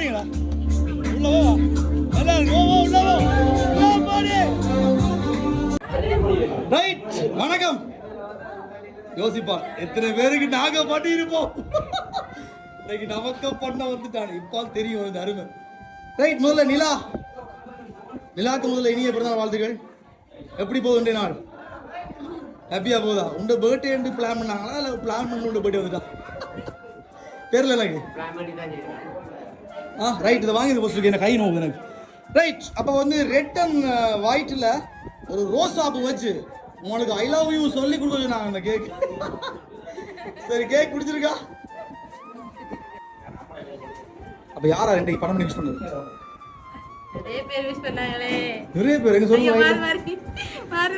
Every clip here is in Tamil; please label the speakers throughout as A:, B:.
A: போறீங்களா உள்ள நல்லா இருக்கு. ரைட் வணக்கம். யோசிப்பா எத்தனை பேருக்கு நாங்க பண்ணி இருப்போம் இன்னைக்கு நமக்கு பண்ண வந்துட்டான். இப்போ தெரியும் இந்த அருமை. ரைட் முதல்ல நிலா. நிலாக்கு முதல்ல இனிய பிறந்தநாள் வாழ்த்துக்கள். எப்படி போகுது நாள்? ஹாப்பியா போகுதா? உண்ட பர்த்டே என்று பிளான் பண்ணாங்களா? இல்லை பிளான் பண்ணி உண்ட பர்த்டே வந்துட்டா? தெரியல எனக்கு ஆ ரைட் இதை வாங்கி ஃபஸ்ட்டு எனக்கு கை நோவுது எனக்கு. ரைட் அப்போ வந்து ரெட் அண்ட் ஒயிட்டில் ஒரு ரோஸ் ஆப்பு வச்சு உங்களுக்கு ஐ லவ் யூ சொல்லி கொடுக்க நான் அந்த கேக் சரி கேக் பிடிச்சிருக்கா அப்போ யாரா ரெண்டு பணம் மிக்ஸ் பண்ணது?
B: நிறைய பேர் விஷ் பண்ணாங்களே.
A: நிறைய பேர் எங்க சொல்லுங்க
B: மாறி மாறி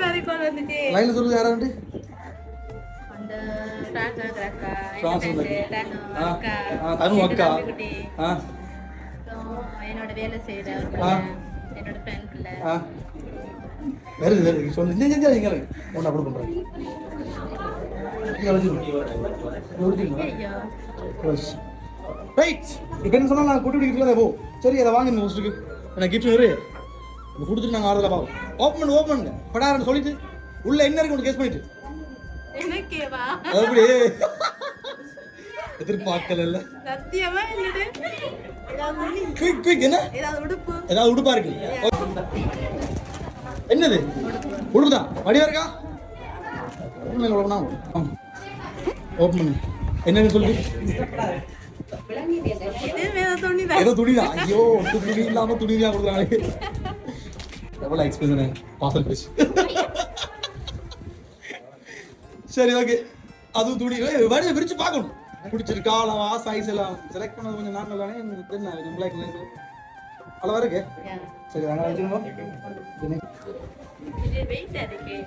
B: மாறி மாறி வந்துட்டு.
A: லைன்ல சொல்லுங்க யாராண்டு
B: அந்த பிரான்ஸ் இருக்கிற அக்கா.
A: பிரான்ஸ் ஆ,
B: அக்கா.
A: ஆ, தனு
B: என்
A: அக்கா.
B: என்னோட வேலை செய்யற என்னோட ஃப்ரெண்ட் பிள்ளை
A: வருது வருது. சொல்லு இந்த செஞ்சா நீங்க ஒன்று அப்படி பண்ணுறேன்
B: ஐயோ.
A: ரைட் இப்போ என்ன சொன்னா நான் கூட்டி பிடிக்கிறதே போ. சரி அதை வாங்க இந்த எனக்கு கிஃப்ட் இதை கொடுத்துட்டு நாங்கள் ஆறுதலாக பார்ப்போம் ஓப்பன் பண்ணு ஓப்பன் படாரன்னு சொல்லிட்டு உள்ள என்ன இருக்கு கெஸ் பண்ணிட்டு?
B: எனக்கேவா?
A: அது அப்படி எதிர்பார்க்கல இல்ல.
B: சத்தியமா
A: குயிக் குயிக் என்ன?
B: ஏதாவது உடுப்பு.
A: இருக்கு. என்னது? உடுப்பு தான் வடிவா இருக்கா? ஓப்பன் பண்ணு. என்னன்னு சொல்லி.
B: துணிதான்.
A: ஏதோ துணி தான் ஐயோ துணி இல்லாம துணி தான் கொடுக்குறாங்களே எவ்வளோ எக்ஸ்பென்ஸ் பார்சல் பேசி சரி ஓகே அதுவும் துணி. வடிவ பிரிச்சு பார்க்கணும். பிடிச்சிருக்கா அளவா சைஸ் எல்லாம் செலக்ட் பண்ணது கொஞ்சம் நார்மல் தானே? எனக்கு தெரியல நம்மளாக்கு அளவா இருக்கு? சரி வேணா வச்சுக்கணும்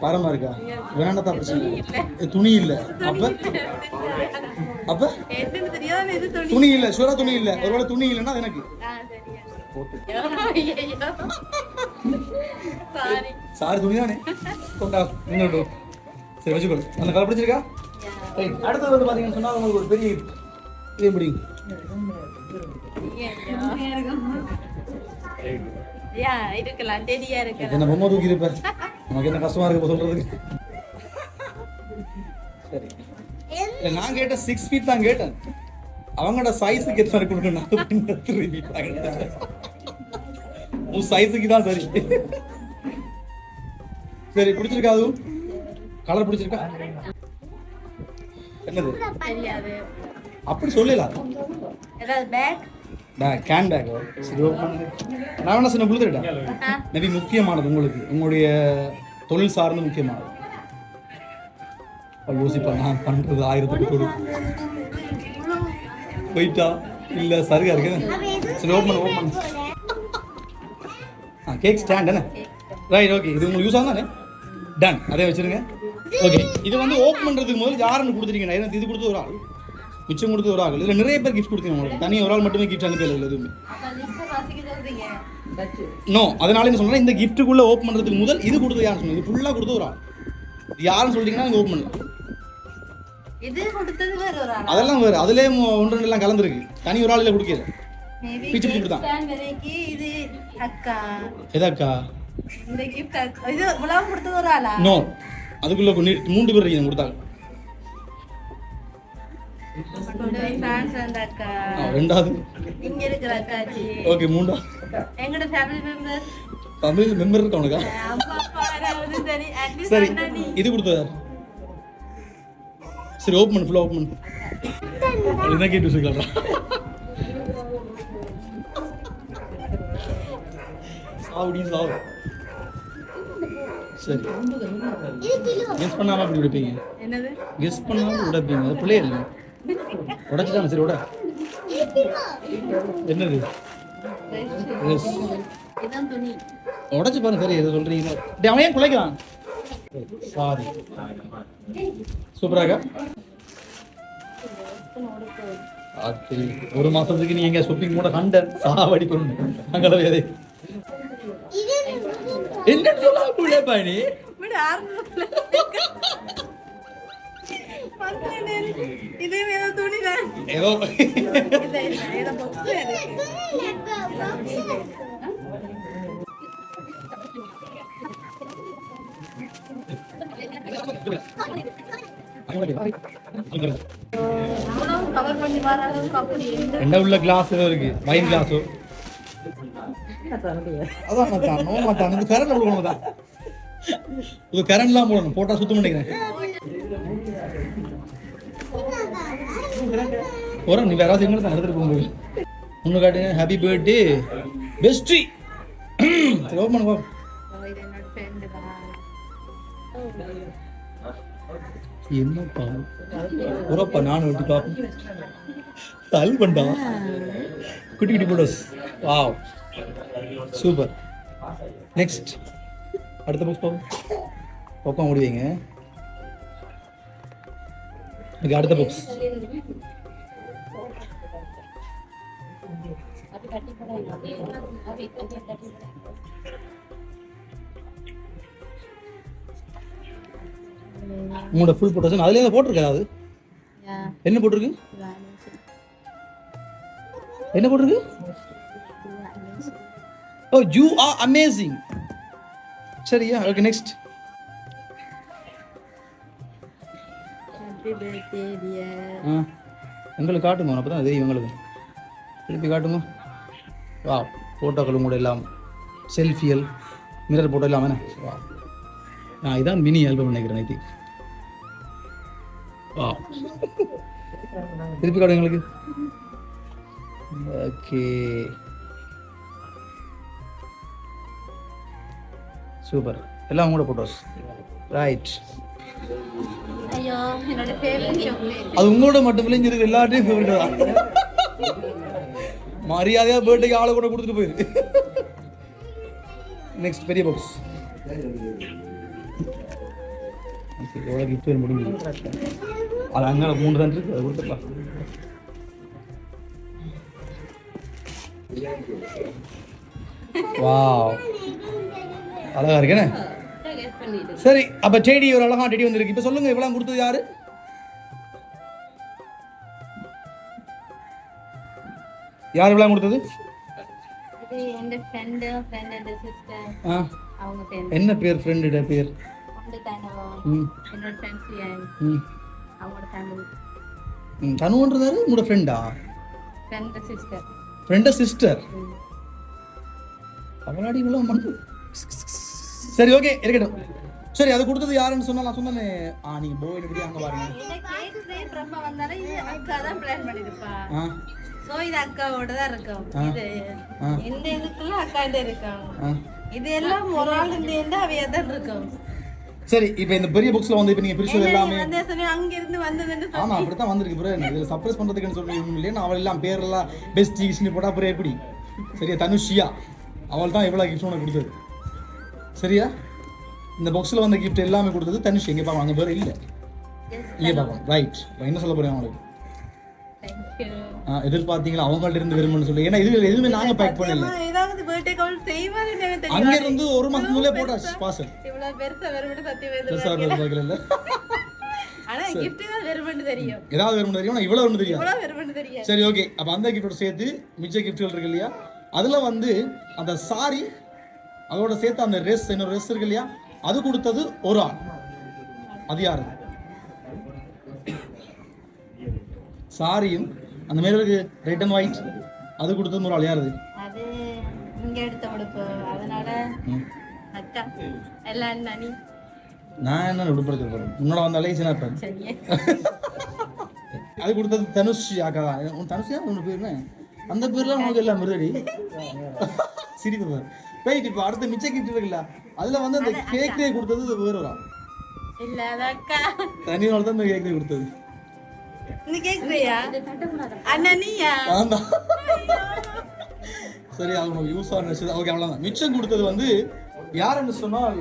A: பாரமா இருக்கா? வேண்டாம் தான் பிரச்சனை துணி இல்ல. அப்ப? அப்ப?
B: துணி.
A: இல்ல ஷூரா துணி இல்ல. ஒருவேளை துணி இல்லைன்னா எனக்கு.
B: சாரி
A: சாரி துணி தானே? கொண்டா சரி வச்சுக்கோ. அந்த கலர் பிடிச்சிருக்கா? ரைட் அடுத்தது வந்து பாத்தீங்கன்னு சொன்னா உங்களுக்கு ஒரு பெரிய இதே முடியும்
B: இருக்கலாம். இருக்கலாம்.
A: என்ன பொம்மை தூக்கி இருப்ப நமக்கு என்ன கஷ்டமா இருக்கு சொல்றதுக்கு? சரி. நான் கேட்ட சிக்ஸ் ஃபீட் தான் கேட்டேன். அவங்களோட சைஸுக்கு எத்தனை கொடுக்கணும். நான் பின்ன த்ரீ ஃபீட் தான் கேட்டேன். உன் சைஸுக்கு தான் சரி. சரி பிடிச்சிருக்கா அதுவும் கலர் பிடிச்சிருக்கா? என்னது? அப்படி சொல்லலாம்
B: ஏதாவது பேக்
A: கேன் பேக் சரி. நான் வேணா சின்ன கொடுத்துட்டேன் மேபி முக்கியமானது உங்களுக்கு. உங்களுடைய தொழில் சார்ந்து முக்கியமானது. அவ யோசிப்பா நான் பண்றது ஆயிரத்துக்கு கொடு. போயிட்டா? இல்ல சரியா இருக்கு. சரி ஓப்பன் ஓப்பன் ஆ கேக் ஸ்டாண்ட் என்ன? ரைட் ஓகே இது உங்களுக்கு யூஸ் ஆகும் தானே டன் அதே வச்சிருங்க. ஓகே இது வந்து ஓப்பன் பண்றதுக்கு முதல்ல யாருன்னு கொடுத்துருக்கீங்க எனக்கு இது கொடுத்து ஒரு ஆள். மிச்சம் கொடுத்து ஒரு ஆள். இதுல நிறைய பேர் கிஃப்ட் கொடுத்தீங்க உங்களுக்கு. தனி ஒரு ஆள் மட்டுமே கிஃப்ட் அனுப்பல இல்லை எதுவுமே. நோ அதனால என்ன சொல்றேன் இந்த கிஃப்ட்டுக்குள்ள ஓப்பன் பண்றதுக்கு முதல் இது கொடுத்தது யாருன்னு சொல்லுங்க. இது ஃபுல்லா கொடுத்து ஒரு ஆள். யாருன்னு சொல்லிட்டீங்கன்னா நீங்க ஓப்பன் பண்ணலாம். அதெல்லாம் வேறு. அதுலேயே ஒன்று ரெண்டு எல்லாம் கலந்துருக்கு. தனி ஒரு ஆள் கொடுக்கல. பிச்சு பிச்சு
B: வரைக்கும் இது அக்கா. இந்த கிஃப்ட் இது உலகம் கொடுத்தது ஒரு ஆளா?
A: நோ அதுக்குள்ள மூன்று பேர் இருக்கீங்க கொடுத்தாங்க. ரெண்டாவது.
B: இங்க இருக்கிற அக்காச்சி.
A: ஓகே மூண்டா
B: ஃபேமிலி மெம்பர்
A: தமிழ் மெம்பர் இருக்கா உனக்கா?
B: அம்மா அப்பா யாராவது சரி. அட்லீஸ்ட்
A: இது கொடுத்தது யார் சரி ஓப்பன் பண்ணு ஃபுல்லாக ஓப்பன் பண்ணு. என்ன கேட்டு வச்சுக்கலாம் சாவடி சாவு. சரி. கெஸ் பண்ணாம அப்படி விடுப்பீங்க
B: என்னது?
A: கெஸ் பண்ணாம விடப்பீங்க அது பிள்ளைய இல்லை உடைச்சிட்டாங்க சரி விட என்னது?
B: துணி
A: உடைச்சு பாருங்க சரி எதை சொல்றீங்க டேய், அவன் ஏன் குலைக்கிறான்? சாரி சூப்பராக ஒரு மாசத்துக்கு நீ எங்க ஷாப்பிங் கூட கண்ட சாவடி கொண்டு அங்கே என்ன சொல்ல புள்ளே பாணி
B: விடு ஆரம்பத்துல இதே வேற துணி
A: ஏதோ.
B: ஏதோ எந்த
A: என்ன உள்ள கிளாஸ் இருக்கு? வைன் கிளாஸோ அதான் மச்சான் நோ மச்சான் இந்த கரண்ட் கொடுக்கணும் தான் இது கரண்ட்லாம் போடணும் போட்டா சுத்தம் பண்ணிக்கிறேன் போகிறோம் நீ வேற யாராவது எங்கே தான் எடுத்துட்டு போக முடியும் ஒன்று காட்டுங்க ஹாப்பி பர்த்டே பெஸ்ட்ரி சரி ஓப்பன் பண்ணுங்க என்னப்பா உரப்பா நானும் வெட்டி பார்ப்போம் தல் பண்ணா குட்டி குட்டி போட்டோஸ் வா சூப்பர் நெக்ஸ்ட் அடுத்த புக்ஸ் பார்ப்போம். பக்கம் ஓடி வைங்க. ஓகே அடுத்த புக்ஸ் உங்களோட ஃபுல் போட்டோஸ் அதுலேயே போட்டிருக்கா அது என்ன போட்டிருக்கு? என்ன போட்டிருக்கு? ஓ யூ ஆர் அமேசிங் சரியா? ஓகே நெக்ஸ்ட் எங்களுக்கு காட்டுங்க அப்போ தான் தெரியும் எங்களுக்கு. திருப்பி காட்டுங்க. வா ஃபோட்டோக்களும் கூட எல்லாம். செல்ஃபியல் மிரர் போட்டோ எல்லாம் வேணே வா ஆ இதான் மினி ஆல்பம் நினைக்கிறேன் நைட்டி வா திருப்பி காட்டுங்க எங்களுக்கு. Okay super. எல்லாம் உங்களோட ஃபோட்டோஸ் ரைட் அது உங்களோட மட்டும் இல்லை இங்க இருக்கிற எல்லாத்தையும் ஃபேவரட் தான் மரியாதையா பர்த்டேக்கு ஆளை கூட கொடுத்துட்டு போயிரு. நெக்ஸ்ட் பெரிய பாக்ஸ் எவ்வளோ கிஃப்ட் வேணும் முடிஞ்சு. அது அங்கே மூணு தான் இருக்கு அது கொடுத்துடலாம். வாவ் அழகா இருக்கேனே?
B: கெஸ் பண்ணிடு
A: சரி அப்ப டேடி ஒரு அழகா டேடி வந்திருக்கு. இப்ப சொல்லுங்க இவ்வளவு கொடுத்தது யாரு? யார் இவ்வளவு கொடுத்தது? என்ன பேர் ஃப்ரெண்டுட பேர்? தனுன்றதாரு உங்களோட ஃப்ரெண்டா
B: ஃப்ரெண்ட் சிஸ்டர்
A: ஃப்ரெண்ட சிஸ்டர் அவளாடி இவ்வளவு மண்ணு சரி ஓகே இருக்கட்டும். சரி அது கொடுத்தது யாருன்னு சொன்னா நான் சொன்னேனே. ஆ நீங்க போய் இப்படி அங்க பாருங்க.
B: தான் சோ இது அக்காவோட தான் இருக்கும். இது. இந்த இதுக்குள்ள அக்காண்ட இருக்கும் இது எல்லாம் ஒரு ஆள் இருந்து அவையா தான் இருக்கும்.
A: சரி இப்போ இந்த பெரிய புக்ஸ்ல வந்து இப்போ நீங்க பிரிச்சது எல்லாமே
B: அங்க இருந்து வந்ததுன்னு
A: ஆமா அப்படித்தான் வந்திருக்கு ப்ரோ இதுல சர்ப்ரைஸ் பண்றதுக்குன்னு சொல்லி ஒண்ணும் இல்லையா. அவள் எல்லாம் பேரெல்லாம் பெஸ்ட் கிஷ்னி போட்டா அப்புறம் எப்படி? சரியா தனுஷியா. அவள் தான் எவ்வளவு கிஃப்ட் உனக்கு கொடுத்தது. சரியா? இந்த பாக்ஸ்ல வந்த கிஃப்ட் எல்லாமே கொடுத்தது தனுஷ். எங்க பாப்போம் அங்க பேர் இல்ல. இங்க பாப்போம் ரைட் என்ன சொல்ல போறேன் அவங்களுக்கு எதிர்பார்த்தீங்களா? அவங்கள்ட்ட இருந்து விரும்புன்னு சொல்லி. ஏன்னா இது எதுவுமே நாங்க பேக் பண்ணல.
B: ஏதாவது பர்த்டே
A: அங்க இருந்து ஒரு மாசம் முன்னே போட்டாச்சு
B: இவ்வளவு பெருசா வரும்னு சத்தியம்
A: இல்ல?
B: ஆனா வரும்னு தெரியும்.
A: ஏதாவது வேணும் தெரியும்? இவ்வளவு
B: வரும்னு தெரியும்
A: சரி ஓகே அப்ப அந்த கிஃப்டோட சேர்த்து மிச்ச கிஃப்ட்கள் இருக்கு இல்லையா? அதுல வந்து அந்த சாரி அதோட சேர்த்து அந்த ரெஸ் இன்னொரு ரெஸ் இருக்கு இல்லையா? அது கொடுத்தது ஒரு ஆள். அது யாரு? சாரியும் அந்த மேல இருக்கு ரெட் அண்ட் ஒயிட் அது கொடுத்தது ஒரு ஆள். யாரு?
B: நனி
A: என்ன உடுப்படுத்த போறேன் உன்னோட வந்தாலே சின்ன அது கொடுத்தது தனுஷ் அக்கா. உன் தனுஷியா உன் பேர் என்ன? அந்த பேர்லாம் உனக்கு எல்லாம் மிருதடி சிரிப்பு ரைட் இப்போ அடுத்த மிச்ச கிஃப்ட் இருக்குல்ல அதுல வந்து அந்த கேக்கே கொடுத்தது இது வேற ஒரு
B: இல்ல அக்கா.
A: தனியால தான் இந்த கேக்கே கொடுத்தது.
B: நீ கேக்குறியா அண்ணா நீயா?
A: தான். சரி அவங்க யூஸ் ஆன ஓகே அவ்வளோதான் மிச்சம் கொடுத்தது வந்து யாருன்னு சொன்னால்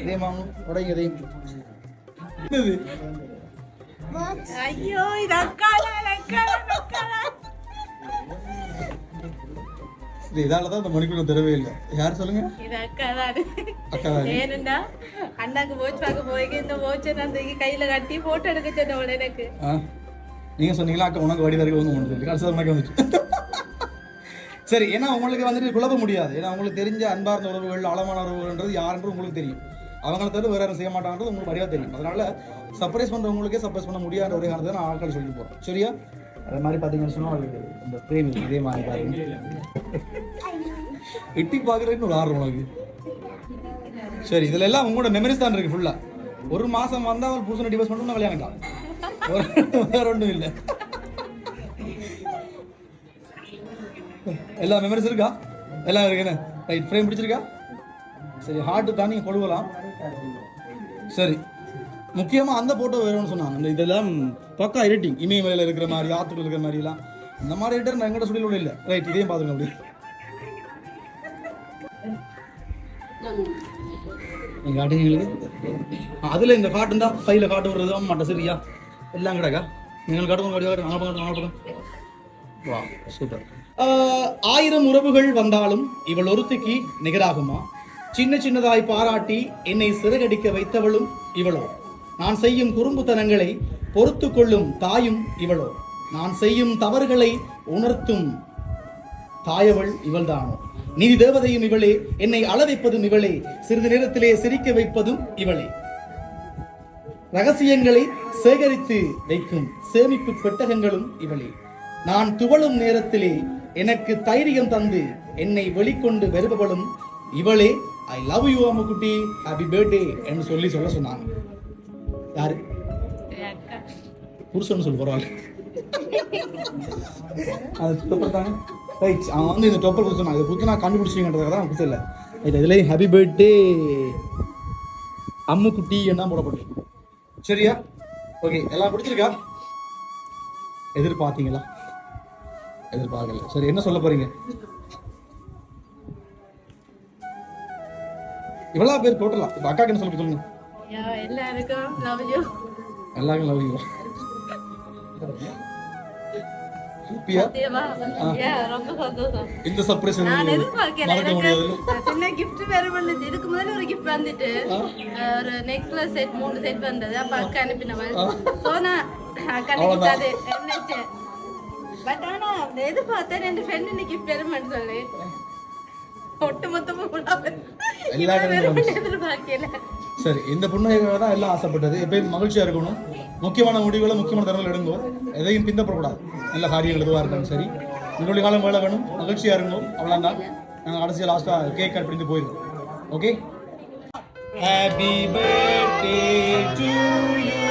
A: இதே மாமு. உடைங்க என்னது?
B: ஐயோ இது அக்காலா அக்காலா
A: சரி இதால தான் இந்த மணிக்குள்ள தரவே இல்லை. யார் சொல்லுங்க?
B: இது அக்கா தான்
A: அக்கா தான்
B: ஏனுண்டா? அண்ணாக்கு போச்சு பார்க்க போய் இந்த போச்சு நான் தூக்கி கையில கட்டி போட்டோ எடுக்க சொன்ன எனக்கு.
A: நீங்க சொன்னீங்களா அக்கா உனக்கு வடி வரைக்கும் வந்து சொல்லி கடைசியில் உனக்கு வந்துச்சு. சரி ஏன்னா உங்களுக்கு வந்துட்டு குழப்ப முடியாது. ஏன்னா உங்களுக்கு தெரிஞ்ச அன்பார்ந்த உறவுகள் ஆழமான உறவுகள்ன்றது யாருன்றது உங்களுக்கு தெரியும். அவங்கள தவிர வேற யாரும் செய்ய மாட்டாங்கன்றது உங்களுக்கு வரையா தெரியும். அதனால சர்ப்ரைஸ் பண்றவங்களுக்கே சர்ப்ரைஸ் பண்ண முடியாத ஒரே காரணத்தை நான் ஆட்கள் சொல்லி போறேன். சரியா? அதே மாதிரி பார்த்தீங்கன்னு சொன்னால் இந்த பிரேமி இதே மாதிரி பாருங்க. எட்டி பார்க்குறேன்னு ஒரு ஆர்வம் உனக்கு. சரி இதுல எல்லாம் உங்களோட மெமரிஸ் தான் இருக்கு ஃபுல்லா ஒரு மாசம் வந்தா அவள் புருஷனை டிவோர்ஸ் பண்ணணும் கல்யாணம் வேற ஒன்றும் இல்லை. எல்லா மெமரிஸ் இருக்கா? எல்லாம் இருக்குன்னு ரைட் ஃப்ரேம் பிடிச்சிருக்கா? சரி ஹார்ட் தான் நீங்கள் கொடுக்கலாம் சரி. முக்கியமாக அந்த ஃபோட்டோ வேணும்னு சொன்னாங்க. இந்த இதெல்லாம் பக்கா எடிட்டிங் இமயமலையில் இருக்கிற மாதிரி ஆத்துக்குள்ள இருக்கிற மாதிரிலாம். இந்த மாதிரி எடிட்டர் நான் எங்கிட்ட சொல்லி இல்லை ரைட் இதையும் பாத்துக்கோங்க அப்படி. நீங்கள் காட்டுறீங்களுக்கு அதில் இந்த காட்டு இருந்தால் ஃபைல காட்டு விடுறது மாட்டேன் சரியா? எல்லாம் கிடக்கா? நீங்கள் காட்டுவோம் காட்டு நாங்கள் பக்கம் நாங்கள் பக்கம். வா சூப்பர் ஆயிரம் உறவுகள் வந்தாலும் இவள் ஒருத்திக்கு நிகராகுமா? சின்ன சின்னதாய் பாராட்டி என்னை சிறகடிக்க வைத்தவளும் இவளோ. நான் செய்யும் குறும்புத்தனங்களை பொறுத்து கொள்ளும் தாயும் இவளோ. நான் செய்யும் தவறுகளை உணர்த்தும் தாயவள் இவள்தானோ? நீதி தேவதையும் இவளே என்னை அள வைப்பதும் இவளே சிறிது நேரத்திலே சிரிக்க வைப்பதும் இவளே. ரகசியங்களை சேகரித்து வைக்கும் சேமிப்பு பெட்டகங்களும் இவளே. நான் துவளும் நேரத்திலே எனக்கு தைரியம் தந்து என்னை வெளிக்கொண்டு வருபவளும் இவளே. ஐ லவ் யூ அம்முக்குட்டி. ஹாப்பி பர்த்டே என்று சொல்லி சொல்ல சொன்னாங்க. யாரு? புருஷன் சொல்லு பரவாயில்ல. அது தானே ரைட் அவன் வந்து இந்த டொப்பர் கொடுத்து இதை நான் கண்டுபிடிச்சிங்கன்றதுக்காக தான் கொடுத்து இல்லை ரைட் இதுலேயும் ஹாப்பி பர்த்டே அம்முக்குட்டி என்ன போடப்பட்டு சரியா? ஓகே எல்லாம் பிடிச்சிருக்கா? எதிர்பார்த்தீங்களா? எதிர்பார்க்கல. சரி என்ன சொல்ல போறீங்க? இவ்வளவு பேர் டோட்டலா இப்போ அக்காக்கு என்ன சொல்ல சொல்லுங்க.
B: எல்லாருக்கும் லவ் யூ
A: எல்லாருக்கும் லவ் யூ ஹாப்பியா
B: ரொம்ப சந்தோஷம்.
A: இந்த சர்ப்ரைஸ்
B: நான் எதிர்பார்க்கல. எனக்கு சின்ன gift வேற பண்ணுது இதுக்கு முதல்ல ஒரு gift வந்துட்டு ஒரு நெக்லஸ் செட் மூணு செட் வந்தது. அப்ப அக்கா அனுப்பினவள். சோனா அக்கா அது. என்னச்சு? பட் ஆனா எதிர்பார்த்தேன். என் ஃப்ரெண்ட் gift வேறுமென்னு சொல்லி.
A: சரி இந்த புன்னகைக்காக தான் எல்லாம் ஆசைப்பட்டது. எப்பயும் மகிழ்ச்சியா இருக்கணும். முக்கியமான முடிவுகளை முக்கியமான தரங்கள் எடுங்கோ. எதையும் பிந்தப்படக்கூடாது. நல்ல காரியங்கள் எதுவாக இருக்கணும் சரி. உங்களுடைய காலம் வேலை வேணும். மகிழ்ச்சியா இருக்கணும் அவ்வளோதான் நாங்கள் கடைசியாக லாஸ்ட்டாக கேக் கட் பண்ணிட்டு போயிடுவோம். Okay happy birthday to you